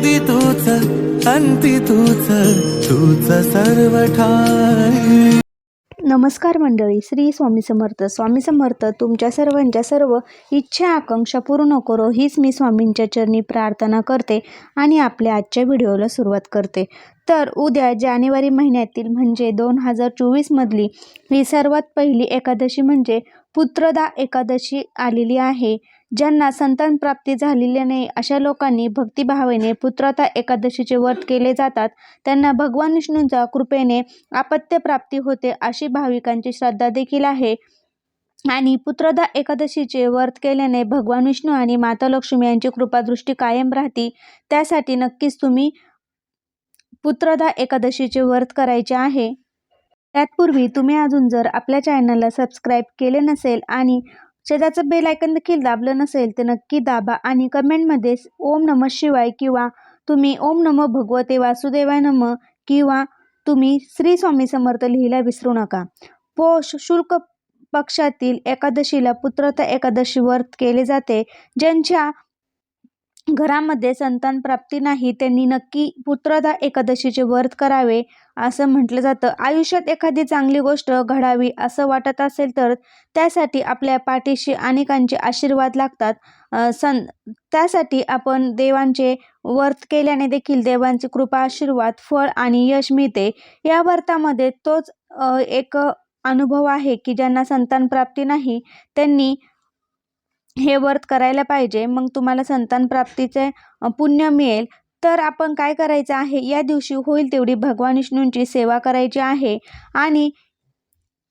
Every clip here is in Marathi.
आधी तूच अंती तूच तूच सर्व ठाई नमस्कार मंडळी श्री स्वामी समर्थ. स्वामी समर्थ तुमच्या सर्वांच्या सर्व इच्छा आकांक्षा पूर्ण करो हीच मी स्वामींच्या चरणी प्रार्थना करते आणि आपल्या आजच्या व्हिडिओला सुरुवात करते. तर उद्या जानेवारी महिन्यातील म्हणजे दोन हजार चोवीसमधली ही सर्वात पहिली एकादशी म्हणजे पुत्रदा एकादशी आलेली आहे. ज्यांना संतान प्राप्ती झालेली नाही अशा लोकांनी भक्तिभावेने पुत्रदा एकादशीचे व्रत केले जातात. त्यांना भगवान विष्णूंच्या कृपेने आपत्य प्राप्ती होते अशी भाविकांची श्रद्धा देखील आहे. आणि पुत्रदा एकादशीचे व्रत केल्याने भगवान विष्णू आणि माता लक्ष्मी यांची कृपादृष्टी कायम राहते. त्यासाठी नक्कीच तुम्ही पुत्रदा एकादशीचे व्रत करायचे आहे. त्यातपूर्वी तुम्ही अजून जर आपल्या चॅनलला सबस्क्राईब केले नसेल आणि शेजारचं बेल आयकन देखील दाबलं नसेल तर नक्की दाबा आणि कमेंटमध्ये ओम नम शिवाय किंवा तुम्ही ओम नम भगवते वासुदेवाय नम किंवा तुम्ही श्री स्वामी समर्थ लिहिला विसरू नका. पोष शुल्क पक्षातील एकादशीला पुत्रता एकादशी व्रत केले जाते. ज्यांच्या घरामध्ये संतान प्राप्ती नाही त्यांनी नक्की पुत्रता एकादशीचे व्रत करावे. असं म्हटलं जातं. आयुष्यात एखादी चांगली गोष्ट घडावी असं वाटत असेल तर त्यासाठी आपल्या पाठीशी अनेकांचे आशीर्वाद लागतात. सं सन त्यासाठी आपण देवांचे व्रत केल्याने देखील देवांची कृपा आशीर्वाद फळ आणि यश मिळते. या व्रतामध्ये तोच एक अनुभव आहे की ज्यांना संतान प्राप्ती नाही त्यांनी हे व्रत करायला पाहिजे. मग तुम्हाला संतान प्राप्तीचे पुण्य मिळेल. तर आपण काय करायचं आहे? या दिवशी होईल तेवढी भगवान विष्णूंची सेवा करायची आहे आणि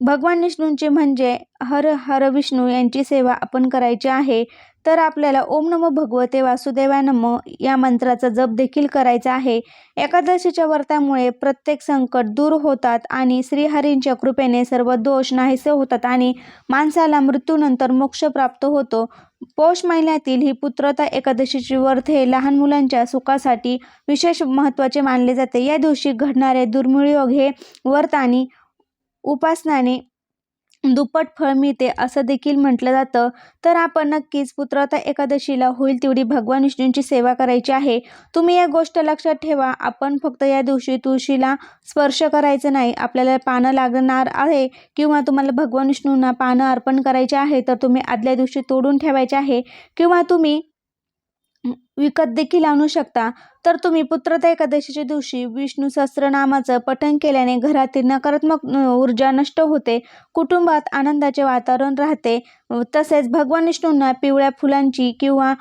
भगवान विष्णूंचे म्हणजे हर हर विष्णू यांची सेवा आपण करायची आहे. तर आपल्याला ओम नमो भगवते वासुदेवा नम या मंत्राचा जप देखील करायचा आहे. एकादशीच्या व्रतामुळे प्रत्येक संकट दूर होतात आणि श्रीहरींच्या कृपेने सर्व दोष नाहीसे होतात आणि माणसाला मृत्यूनंतर मोक्ष प्राप्त होतो. पौष महिन्यातील ही पुत्रता एकादशीची व्रत हे लहान मुलांच्या सुखासाठी विशेष महत्त्वाचे मानले जाते. या दिवशी घडणारे दुर्मिळ योग हे व्रत आणि उपासनाने दुप्पट फळ मिळते असं देखील म्हटलं जातं. तर आपण नक्कीच पुत्रता एकादशीला होईल तेवढी भगवान विष्णूंची सेवा करायची आहे. तुम्ही या गोष्ट लक्षात ठेवा आपण फक्त या दिवशी तुळशीला स्पर्श करायचं नाही. आपल्याला पानं लागणार आहे किंवा तुम्हाला भगवान विष्णूंना पानं अर्पण करायचे आहे तर तुम्ही आदल्या दिवशी तोडून ठेवायचे आहे. किंवा तुम्ही विकत देखील आणू शकता. तर तुम्ही पुत्रता एकादशीच्या दिवशी विष्णू सहस्रनामाचं पठण केल्याने घरातील नकारात्मक ऊर्जा नष्ट होते. कुटुंबात आनंदाचे वातावरण राहते. तसेच भगवान विष्णूंना पिवळ्या फुलांची किंवा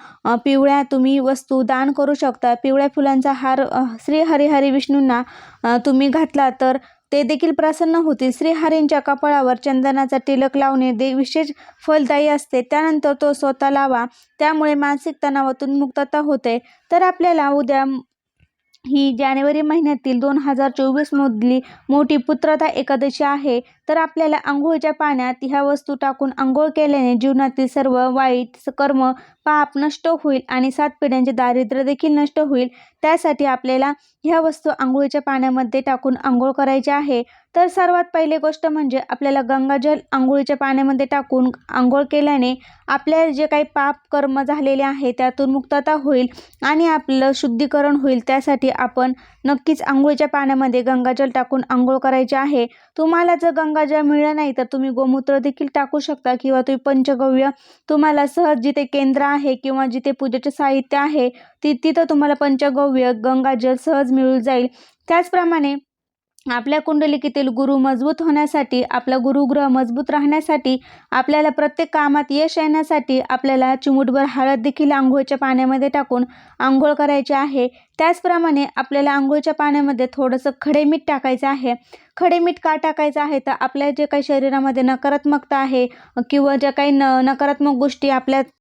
पिवळ्या तुम्ही वस्तू दान करू शकता. पिवळ्या फुलांचा हार श्री हरिहरी विष्णूंना तुम्ही घातला तर ते देखील प्रसन्न होतील. श्रीहरींच्या कपाळावर चंदनाचा टिलक लावणे दे विशेष फलदायी असते. त्यानंतर तो स्वतः लावा. त्यामुळे मानसिक तणावातून मुक्तता होते. तर आपल्याला उद्या ही जानेवारी महिन्यातील दोन हजार चोवीसमधली मोठी पुत्रता एकादशी आहे. तर आपल्याला आंघोळीच्या पाण्यात ह्या वस्तू टाकून आंघोळ केल्याने जीवनातील सर्व वाईट स- कर्म पाप नष्ट होईल आणि सात पिढ्यांचे दारिद्र्य देखील नष्ट होईल. त्यासाठी आपल्याला ह्या वस्तू आंघोळीच्या पाण्यामध्ये टाकून आंघोळ करायची आहे. तर सर्वात पहिली गोष्ट म्हणजे आपल्याला गंगाजल आंघोळीच्या पाण्यामध्ये टाकून आंघोळ केल्याने आपल्या जे काही पाप कर्म झालेले आहे त्यातून मुक्तता होईल आणि आपलं शुद्धीकरण होईल. त्यासाठी आपण नक्कीच आंघोळीच्या पाण्यामध्ये गंगाजल टाकून आंघोळ करायचे आहे. तुम्हाला जर गंगाजल मिळलं नाही तर तुम्ही गोमूत्र देखील टाकू शकता किंवा तुम्ही पंचगव्य तुम्हाला सहज जिथे केंद्र आहे किंवा जिथे पूजेचे साहित्य आहे ति तिथं तुम्हाला पंचगव्य गंगाजल सहज मिळून जाईल. त्याचप्रमाणे आपल्या कुंडलिकेतील गुरु मजबूत होण्यासाठी आपला गुरुग्रह मजबूत राहण्यासाठी आपल्याला प्रत्येक कामात यश येण्यासाठी आपल्याला चिमूटभर हळद देखील आंघोळच्या पाण्यामध्ये टाकून आंघोळ करायची आहे. त्याचप्रमाणे आपल्याला आंघोळच्या पाण्यामध्ये थोडंसं खडे मीठ टाकायचं आहे. खडे मीठ का टाकायचं आहे? तर आपल्या जे काही शरीरामध्ये नकारात्मकता आहे किंवा ज्या काही न नकारात्मक गोष्टी आपल्या